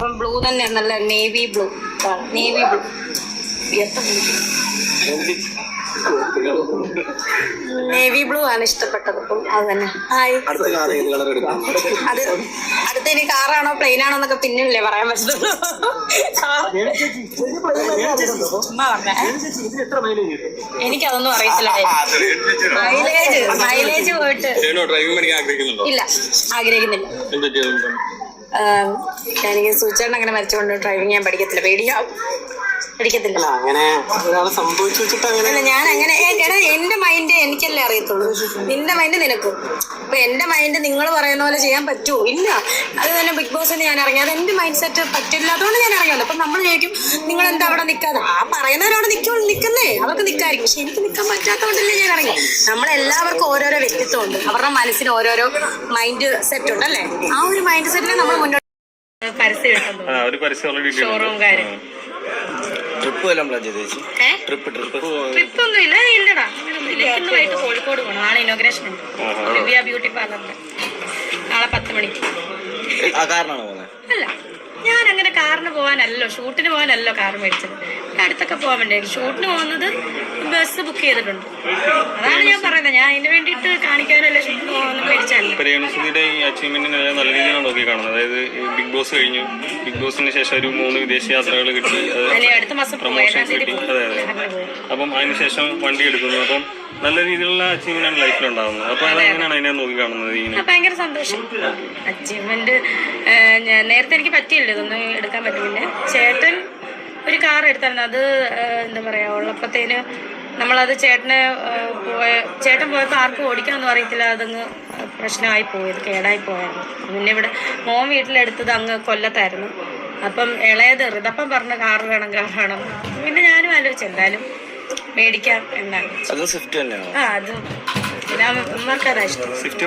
അപ്പം ബ്ലൂ തന്നെ നല്ല navy blue navy blue navy blue ആണ് ഇഷ്ടപ്പെട്ടത് അപ്പം അത് തന്നെ ഹായ് അത് അടുത്ത ഇനി കാറാണോ പ്ലെയിൻ ആണോ എന്നൊക്കെ പിന്നില്ലേ പറയാൻ പറ്റത്തുള്ളൂ. എനിക്കതൊന്നും അറിയത്തില്ല മൈലേജ് മൈലേജ് പോയിട്ട് ഇല്ല ആഗ്രഹിക്കുന്നില്ല എനിക്ക് സൂചന അങ്ങനെ മരിച്ചുകൊണ്ട് ഡ്രൈവിംഗ് ഞാൻ പഠിക്കത്തില്ല. പേടിയാവും പഠിക്കത്തില്ല. അങ്ങനെ സംഭവിച്ചു വെച്ചിട്ട് ഞാൻ അങ്ങനെ എടാ എന്റെ മൈൻഡ് എനിക്കല്ലേ അറിയത്തുള്ളൂ. നിന്റെ മൈൻഡ് നിനക്കും. അപ്പൊ എന്റെ മൈൻഡ് നിങ്ങൾ പറയുന്ന പോലെ ചെയ്യാൻ പറ്റുമോ ഇല്ല. അത് തന്നെ ബിഗ് ബോസിന് ഞാൻ ഇറങ്ങി. അത് എന്റെ മൈൻഡ് സെറ്റ് പറ്റില്ലാത്തതുകൊണ്ട് ഞാൻ ഇറങ്ങിയത് അപ്പൊ നമ്മൾ ചോദിക്കും നിങ്ങൾ എന്താ അവിടെ നിൽക്കാതെ ആ പറയുന്നവരവിടെ നിൽക്കും നിൽക്കുന്നേ പക്ഷെ എനിക്ക് നിൽക്കാൻ പറ്റാത്തതുകൊണ്ടല്ലേ ഞാൻ ഇറങ്ങി. നമ്മളെല്ലാവർക്കും ഓരോരോ വ്യക്തിത്വം ഉണ്ട് അവരുടെ മനസ്സിന് ഓരോരോ മൈൻഡ് സെറ്റ് ഉണ്ട് അല്ലേ? ആ ഒരു മൈൻഡ് സെറ്റിനെ നമ്മൾ മുന്നോട്ട് ഓൾറെഡി ഷോറൂംകാര് ട്രിപ്പ് വല്ലതും പ്ലാൻ ചെയ്തു ചേച്ചി? ട്രിപ്പ് ട്രിപ്പ് ട്രിപ്പ് ഒന്നും ഇല്ല ഇല്ലടാ. ഇന്ന് വൈകിട്ട് കോഴിക്കോട് പോകണം നാളെ ഇനോഗ്രേഷൻ ഉണ്ട്. ദിവ്യ ബ്യൂട്ടി പാർലറിന്റെ നാളെ പത്ത് മണിക്ക്. ആ കാരണമാണോ പോകുന്നത് അല്ല. ഞാൻ അങ്ങനെ കാറിന് പോകാനല്ലോ ഷൂട്ടിന് പോകാനല്ലോ കാർ മേടിച്ചത്. അടുത്തൊക്കെ പോകാൻ വേണ്ടി ഷൂട്ടിന് പോകുന്നത് ബസ് ബുക്ക് ചെയ്തിട്ടുണ്ട്. അതാണ് ഞാൻ പറയുന്നത്. ഞാൻ അതിന് വേണ്ടിയിട്ട് കാണിക്കാനല്ലേ ഷൂട്ടിന് പോകുന്നത് മേടിച്ചല്ല രേണുസുതിയുടെ ഈ അച്ചീവ്മെന്റിനെ നല്ല രീതിയിലാണ് നോക്കി കാണുന്നത്. അതായത് ബിഗ് ബോസ് കഴിഞ്ഞു. ബിഗ് ബോസിന് ശേഷം ഒരു മൂന്ന് വിദേശ യാത്രകൾ കിട്ടി. അടുത്ത മാസം തീയതി കിട്ടി. അതെ അതെ. അപ്പം അതിനുശേഷം വണ്ടി എടുക്കുന്നു. അപ്പം നല്ല രീതിയിലുള്ള അച്ചീവ്മെന്റ് ആണ് ലൈഫിൽ ഉണ്ടാവുന്നത്. അപ്പൊ അതെങ്ങനെയാണ് അതിനെ നോക്കി കാണുന്നത് ഭയങ്കര സന്തോഷം. അച്ചീവ്മെന്റ് നേരത്തെ എനിക്ക് പറ്റിയില്ല ഇതൊന്നും എടുക്കാൻ പറ്റില്ല. ചേട്ടൻ ഒരു കാർ എടുത്തായിരുന്നു. അത് എന്താ പറയാ ഉള്ളപ്പത്തേന് നമ്മളത് ചേട്ടനെ പോയ ചേട്ടൻ പോയപ്പോൾ ആർക്കും ഓടിക്കാനൊന്നും അറിയത്തില്ല. അതങ്ങ് പ്രശ്നമായി പോയത് കേടായി പോയായിരുന്നു. പിന്നെ ഇവിടെ മോൻ വീട്ടിലെടുത്തത് അങ്ങ് കൊല്ലത്തായിരുന്നു. അപ്പം ഇളയത് ഋതപ്പം പറഞ്ഞ കാർ വേണം കാർ വേണം. പിന്നെ ഞാനും ആലോചിച്ചു എന്തായാലും മേടിക്കാം എന്നാണ്. അതും സ്വിഫ്റ്റ് തന്നെയാണോ? ആ അത്. സ്വിഫ്റ്റ്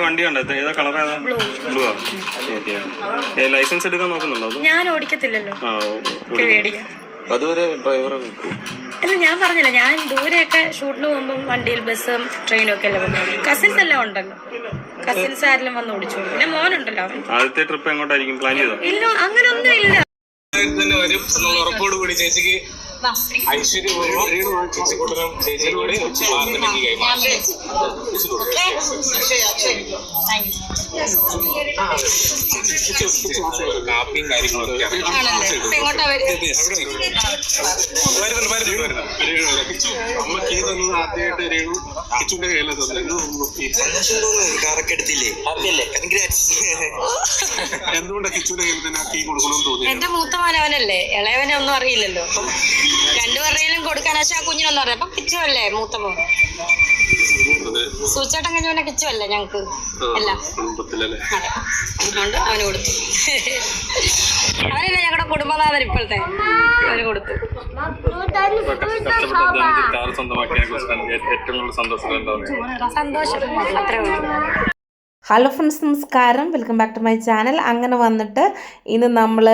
ഏതാ കളർ ഏതാ? ബ്ലൂ. ലൈസൻസ് എടുക്കാൻ നോക്കുന്നുണ്ടോ? ഞാൻ ഓടിക്കത്തില്ലല്ലോ. അതുവരെ ഡ്രൈവറെ അല്ല ഞാൻ പറഞ്ഞില്ല ഞാൻ ദൂരെയൊക്കെ ഷൂട്ടിന് പോകുമ്പോൾ വണ്ടിയിൽ ബസ്സും ട്രെയിനും ഒക്കെ അല്ലേ പോകുന്നത് കസിൻസ് എല്ലാം ഉണ്ടല്ലോ. കസിൻസ് ആരെല്ലാം വന്ന് ഓടിച്ചു പിന്നെ മോനുണ്ടല്ലോ ആദ്യത്തെ ട്രിപ്പ് എങ്ങോട്ടായിരിക്കും? പ്ലാൻ ചെയ്തോ? ഇല്ല അങ്ങനൊന്നും ഇല്ല. തന്നെ വരും എന്നുള്ള ഉറപ്പോട് കൂടി ചേച്ചിക്ക് ഐശ്വര്യപൂർവം ചേച്ചിക്കൂട്ടനും ചേച്ചിയും കൂടി മാർക്കറ്റിലേക്ക് കൈമാറി കാപ്പിയും കാര്യങ്ങളൊക്കെ ആ കീ എന്റെ മൂത്ത മാനവനല്ലേ? ഇളയവനെ ഒന്നും അറിയില്ലല്ലോ. രണ്ടു രണ്ടുപേരുടെയും കൊടുക്കാൻ പക്ഷെ ആ കുഞ്ഞിനൊന്നും അറിയാം അപ്പൊ കിച്ചു അല്ലേ മൂത്ത മോൻ സൂച്ചേട്ടൻ കിച്ചു അല്ലേ ഞങ്ങക്ക്? അതെ. അതുകൊണ്ട് അവന് കൊടുത്തു. അവനല്ല ഞങ്ങളുടെ കുടുംബനാഥൻ ഇപ്പോഴത്തെ? അവന് കൊടുത്തു. സന്തോഷം. എന്താ സന്തോഷം അത്രേ ഉള്ളൂ. ഹലോ ഫ്രണ്ട്സ് നമസ്കാരം. Welcome back to my channel. അങ്ങനെ വന്നിട്ട് ഇന്ന് നമ്മൾ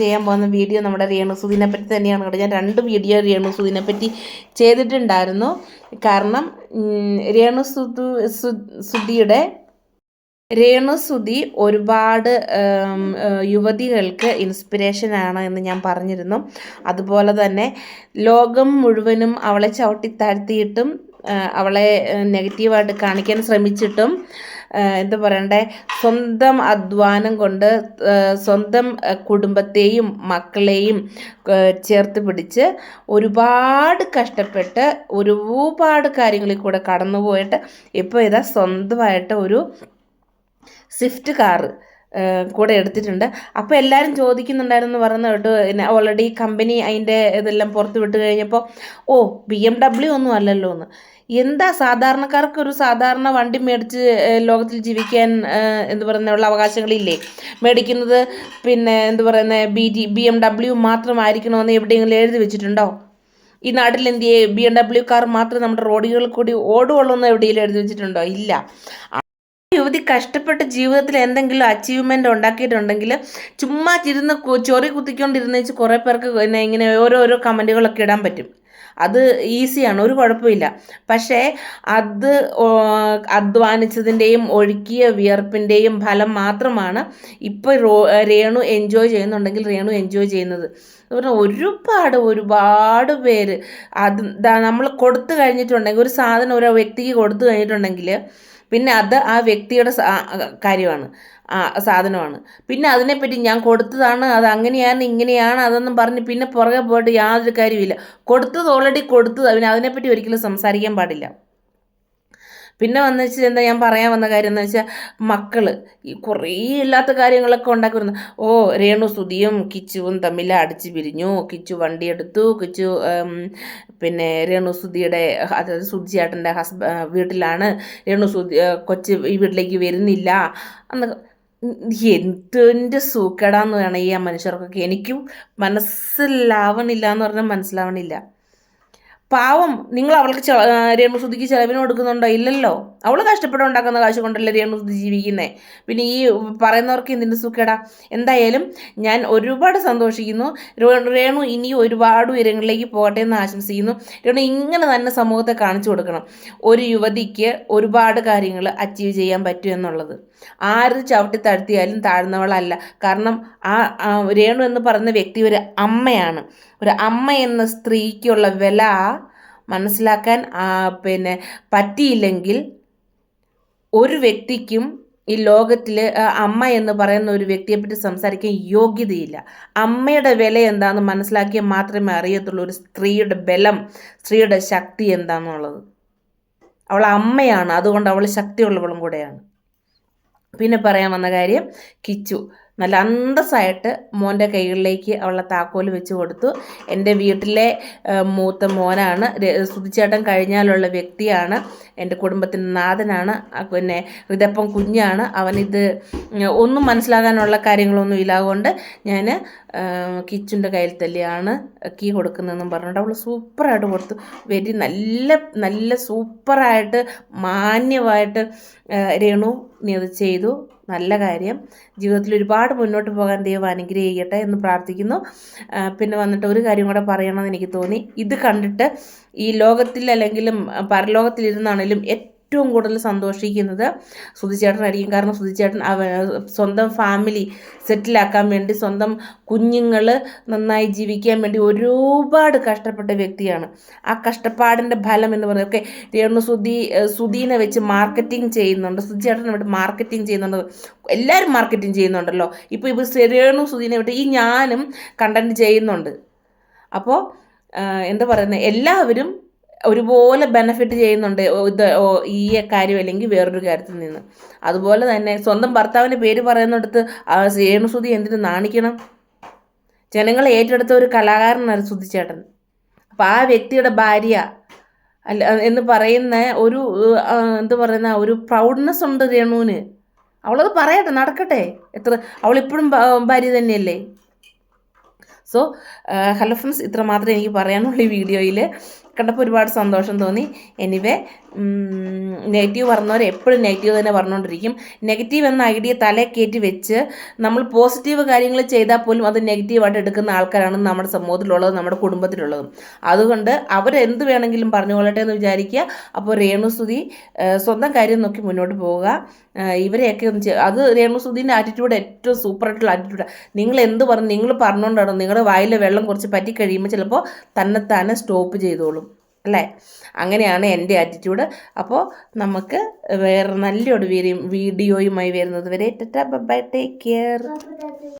ചെയ്യാൻ പോകുന്ന വീഡിയോ നമ്മുടെ രേണുസുദിനെ പറ്റി തന്നെയാണ് കേട്ടോ. ഞാൻ രണ്ട് വീഡിയോ രേണുസുദിനെ പറ്റി ചെയ്തിട്ടുണ്ടായിരുന്നു. കാരണം രേണു രേണുസുധു സുധിയുടെ രേണുസുധി ഒരുപാട് യുവതികൾക്ക് ഇൻസ്പിറേഷനാണ് എന്ന് ഞാൻ പറഞ്ഞിരുന്നു. അതുപോലെ തന്നെ ലോകം മുഴുവനും അവളെ ചവിട്ടിത്താഴ്ത്തിയിട്ടും അവളെ നെഗറ്റീവായിട്ട് കാണിക്കാൻ ശ്രമിച്ചിട്ടും എന്താ പറയണ്ടേ? സ്വന്തം അധ്വാനം കൊണ്ട് സ്വന്തം കുടുംബത്തെയും മക്കളെയും ചേർത്ത് പിടിച്ച് ഒരുപാട് കഷ്ടപ്പെട്ട് ഒരുപാട് കാര്യങ്ങളിൽ കൂടെ കടന്നുപോയിട്ട് ഇപ്പോൾ ഇതാ സ്വന്തമായിട്ട് ഒരു സ്വിഫ്റ്റ് കാറ് കൂടെ എടുത്തിട്ടുണ്ട്. അപ്പോൾ എല്ലാവരും ചോദിക്കുന്നുണ്ടായിരുന്നു പറയുന്ന കേട്ടു പിന്നെ ഓൾറെഡി കമ്പനി അതിന്റെ ഇതെല്ലാം പുറത്ത് വിട്ട് കഴിഞ്ഞപ്പോൾ ഓ ബി എം ഡബ്ല്യു ഒന്നും അല്ലല്ലോ എന്ന്. എന്താ സാധാരണക്കാർക്ക് ഒരു സാധാരണ വണ്ടി മേടിച്ച് ലോകത്തിൽ ജീവിക്കാൻ എന്ത് പറയുന്ന ഉള്ള അവകാശങ്ങളില്ലേ? മേടിക്കുന്നത് പിന്നെ എന്ത് പറയുന്നത് B G B M W മാത്രമായിരിക്കണമെന്ന് എവിടെയെങ്കിലും എഴുതി വെച്ചിട്ടുണ്ടോ? ഈ നാട്ടിൽ എന്ത് ബി എം ഡബ്ല്യു കാർ മാത്രം നമ്മുടെ റോഡുകളിൽ കൂടി ഓടുകയുള്ളൂ എന്ന് എവിടെയെങ്കിലും എഴുതി വെച്ചിട്ടുണ്ടോ? ഇല്ല. യുവതി കഷ്ടപ്പെട്ട് ജീവിതത്തിൽ എന്തെങ്കിലും അച്ചീവ്മെന്റ് ഉണ്ടാക്കിയിട്ടുണ്ടെങ്കിൽ ചുമ്മാ ഇരുന്ന് ചൊറി കുത്തിക്കൊണ്ടിരുന്ന വെച്ച് കുറേ പേർക്ക് പിന്നെ ഇങ്ങനെ ഓരോരോ കമന്റുകളൊക്കെ ഇടാൻ പറ്റും. അത് ഈസിയാണ് ഒരു കുഴപ്പമില്ല. പക്ഷേ അത് അധ്വാനിച്ചതിന്റെയും ഒഴുക്കിയ വിയർപ്പിന്റെയും ഫലം മാത്രമാണ് ഇപ്പോൾ രേണു എൻജോയ് ചെയ്യുന്നുണ്ടെങ്കിൽ രേണു എൻജോയ് ചെയ്യുന്നത്. എന്ന് പറഞ്ഞാൽ ഒരുപാട് ഒരുപാട് പേര് അത് നമ്മൾ കൊടുത്തു കഴിഞ്ഞിട്ടുണ്ടെങ്കിൽ ഒരു സാധനം ഒരു വ്യക്തിക്ക് കൊടുത്തു കഴിഞ്ഞിട്ടുണ്ടെങ്കിൽ പിന്നെ അത് ആ വ്യക്തിയുടെ കാര്യമാണ്. സാധനമാണ്. പിന്നെ അതിനെപ്പറ്റി ഞാൻ കൊടുത്തതാണ് അത് അങ്ങനെയാണ് ഇങ്ങനെയാണ് അതൊന്നും പറഞ്ഞ് പിന്നെ പുറകെ പോയിട്ട് യാതൊരു കാര്യമില്ല കൊടുത്തത് ഓൾറെഡി കൊടുത്തത്. പിന്നെ അതിനെപ്പറ്റി ഒരിക്കലും സംസാരിക്കാൻ പാടില്ല. പിന്നെ വന്ന് വെച്ചാൽ എന്താ ഞാൻ പറയാൻ വന്ന കാര്യം എന്ന് വെച്ചാൽ മക്കൾ ഈ കുറേ ഇല്ലാത്ത കാര്യങ്ങളൊക്കെ ഉണ്ടാക്കി ഓ രേണു സുതിയും കിച്ചുവും തമ്മിൽ അടിച്ചു പിരിഞ്ഞു. കിച്ചു വണ്ടി എടുത്തു. കിച്ചു പിന്നെ രേണു സുധിയുടെ അതായത് സുധിചേട്ടന്റെ ഹസ്ബ വീട്ടിലാണ്. രേണു ഏ, കൊച്ച് ഈ വീട്ടിലേക്ക് വരുന്നില്ല. അന്ന് എന്തിന്റെ സൂക്കേടാന്ന് വേണം ഈ ആ മനുഷ്യർക്കൊക്കെ എനിക്കും മനസ്സിലാവണില്ല എന്ന് പറഞ്ഞാൽ മനസ്സിലാവണില്ല. പാവം നിങ്ങൾ അവൾക്ക് രേണുസുതിക്ക് ചെലവിന് കൊടുക്കുന്നുണ്ടോ? ഇല്ലല്ലോ. അവൾ കഷ്ടപ്പെട്ട് ഉണ്ടാക്കുന്ന കാശ് കൊണ്ടല്ലേ രേണുസുതി ജീവിക്കുന്നത് പിന്നെ ഈ പറയുന്നവർക്ക് എന്തിന്റെ സുഖേടാ? എന്തായാലും ഞാൻ ഒരുപാട് സന്തോഷിക്കുന്നു. രേണു ഇനി ഒരുപാട് ഉയരങ്ങളിലേക്ക് പോകട്ടെ എന്ന് ആശംസിക്കുന്നു. രേണു ഇങ്ങനെ തന്നെ സമൂഹത്തെ കാണിച്ചു കൊടുക്കണം. ഒരു യുവതിക്ക് ഒരുപാട് കാര്യങ്ങൾ അച്ചീവ് ചെയ്യാൻ പറ്റും എന്നുള്ളത്. ആര് ചവിട്ടി താഴ്ത്തിയാലും താഴ്ന്നവളല്ല. കാരണം ആ രേണു എന്ന് പറയുന്ന വ്യക്തി ഒരു അമ്മയാണ്. ഒരു അമ്മ എന്ന സ്ത്രീക്കുള്ള വില മനസ്സിലാക്കാൻ പിന്നെ പറ്റിയില്ലെങ്കിൽ ഒരു വ്യക്തിക്കും ഈ ലോകത്തിൽ അമ്മ എന്ന് പറയുന്ന ഒരു വ്യക്തിയെപ്പറ്റി സംസാരിക്കാൻ യോഗ്യതയില്ല. അമ്മയുടെ വില എന്താണെന്ന് മനസ്സിലാക്കിയാൽ മാത്രമേ അറിയത്തുള്ളൂ ഒരു സ്ത്രീയുടെ ബലം സ്ത്രീയുടെ ശക്തി എന്താണെന്നുള്ളത് അവൾ അമ്മയാണ് അതുകൊണ്ട് അവൾ ശക്തിയുള്ളവളും കൂടെയാണ്. പിന്നെ പറയാൻ വന്ന കാര്യം കിച്ചു. നല്ല അന്തസ്സായിട്ട് മോന്റെ കൈകളിലേക്ക് അവളെ താക്കോൽ വെച്ച് കൊടുത്തു. എന്റെ വീട്ടിലെ മൂത്ത മോനാണ് സുതിച്ചേട്ടൻ കഴിഞ്ഞാലുള്ള വ്യക്തിയാണ്. എന്റെ കുടുംബത്തിന്റെ നാഥനാണ്. പിന്നെ ഇതപ്പം കുഞ്ഞാണ്. അവനിത് ഒന്നും മനസ്സിലാകാനുള്ള കാര്യങ്ങളൊന്നും ഇല്ല അതുകൊണ്ട് ഞാൻ കിച്ചുന്റെ കയ്യിൽ തല്ലിയാണ് കീ കൊടുക്കുന്നതെന്നും പറഞ്ഞിട്ട് അവൾ സൂപ്പറായിട്ട് കൊടുത്തു. വെരി നല്ല നല്ല സൂപ്പറായിട്ട് മാന്യമായിട്ട് രേണു നീ അത് ചെയ്തു. നല്ല കാര്യം. ജീവിതത്തിൽ ഒരുപാട് മുന്നോട്ട് പോകാൻ ദൈവം അനുഗ്രഹിക്കട്ടെ എന്ന് പ്രാർത്ഥിക്കുന്നു. പിന്നെ വന്നിട്ട് ഒരു കാര്യം കൂടെ പറയണമെന്ന് എനിക്ക് തോന്നി. ഇത് കണ്ടിട്ട് ഈ ലോകത്തിൽ അല്ലെങ്കിലും പരലോകത്തിലിരുന്നാണെങ്കിലും കൂടുതൽ സന്തോഷിക്കുന്നത് സുധിച്ചേട്ടനായിരിക്കും. കാരണം സുധിച്ചേട്ടൻ സ്വന്തം ഫാമിലി സെറ്റിലാക്കാൻ വേണ്ടി സ്വന്തം കുഞ്ഞുങ്ങൾ നന്നായി ജീവിക്കാൻ വേണ്ടി ഒരുപാട് കഷ്ടപ്പെട്ട വ്യക്തിയാണ്. ആ കഷ്ടപ്പാടിന്റെ ഫലം എന്ന് പറയുന്നത് ഒക്കെ രേണു സുധി സുധീനെ വെച്ച് മാർക്കറ്റിംഗ് ചെയ്യുന്നുണ്ട്. സുധിച്ചേട്ടനെ ഇവിടെ മാർക്കറ്റിംഗ് ചെയ്യുന്നുണ്ട്. എല്ലാവരും മാർക്കറ്റിംഗ് ചെയ്യുന്നുണ്ടല്ലോ. ഇപ്പോൾ ഇപ്പോൾ രേണു സുധീനെ വിട്ട് ഈ ഞാനും കണ്ടന്റ് ചെയ്യുന്നുണ്ട്. അപ്പോൾ എന്താ പറയുന്നത് എല്ലാവരും ഒരുപോലെ ബെനഫിറ്റ് ചെയ്യുന്നുണ്ട് ഇത് ഈ കാര്യം അല്ലെങ്കിൽ വേറൊരു കാര്യത്തിൽ നിന്ന്. അതുപോലെ തന്നെ സ്വന്തം ഭർത്താവിന്റെ പേര് പറയുന്നിടത്ത് രേണുസുതി എന്തിനു നാണിക്കണം? ജനങ്ങളെ ഏറ്റെടുത്ത ഒരു കലാകാരനാണ് സുധിച്ചേട്ടൻ. അപ്പോൾ ആ വ്യക്തിയുടെ ഭാര്യ അല്ല എന്ന് പറയുന്ന ഒരു എന്ത് പറയുന്ന ഒരു പ്രൗഡ്നെസ് ഉണ്ട് രേണുവിന്. അവളത് പറയട്ടെ നടക്കട്ടെ. എത്ര അവളിപ്പോഴും ഭാര്യ തന്നെയല്ലേ? സോ ഹലോ ഫ്രണ്ട്സ് ഇത്ര മാത്രമേ എനിക്ക് പറയാനുള്ളൂ ഈ വീഡിയോയിൽ കണ്ടപ്പോൾ ഒരുപാട് സന്തോഷം തോന്നി. എനിവേ നെഗറ്റീവ് പറഞ്ഞവർ എപ്പോഴും നെഗറ്റീവ് തന്നെ പറഞ്ഞുകൊണ്ടിരിക്കും നെഗറ്റീവ് എന്ന ഐഡിയ തലേ കയറ്റി വെച്ച് നമ്മൾ പോസിറ്റീവ് കാര്യങ്ങൾ ചെയ്താൽ പോലും അത് നെഗറ്റീവായിട്ട് എടുക്കുന്ന ആൾക്കാരാണ് നമ്മുടെ സമൂഹത്തിലുള്ളതും നമ്മുടെ കുടുംബത്തിലുള്ളതും. അതുകൊണ്ട് അവരെന്ത് വേണമെങ്കിലും പറഞ്ഞുകൊള്ളട്ടെ എന്ന് വിചാരിക്കുക. അപ്പോൾ രേണുസുതി സ്വന്തം കാര്യം നോക്കി മുന്നോട്ട് പോവുക. ഇവരെയൊക്കെ ഒന്ന് അത് രേണുസുദീന്റെ ആറ്റിറ്റ്യൂഡ് ഏറ്റവും സൂപ്പറായിട്ടുള്ള ആറ്റിറ്റ്യൂഡാണ് നിങ്ങൾ എന്ത് പറഞ്ഞു നിങ്ങൾ പറഞ്ഞുകൊണ്ടാണോ നിങ്ങളുടെ വായിലെ വെള്ളം കുറച്ച് പറ്റി കഴിയുമ്പോൾ ചിലപ്പോൾ തന്നെത്താനെ സ്റ്റോപ്പ് ചെയ്തോളും. അല്ലേ? അങ്ങനെയാണ് എന്റെ ആറ്റിറ്റ്യൂഡ് അപ്പോൾ നമുക്ക് വേറെ നല്ലൊരു വീഡിയോയുമായി വരുന്നത് വരെ. Bye take care.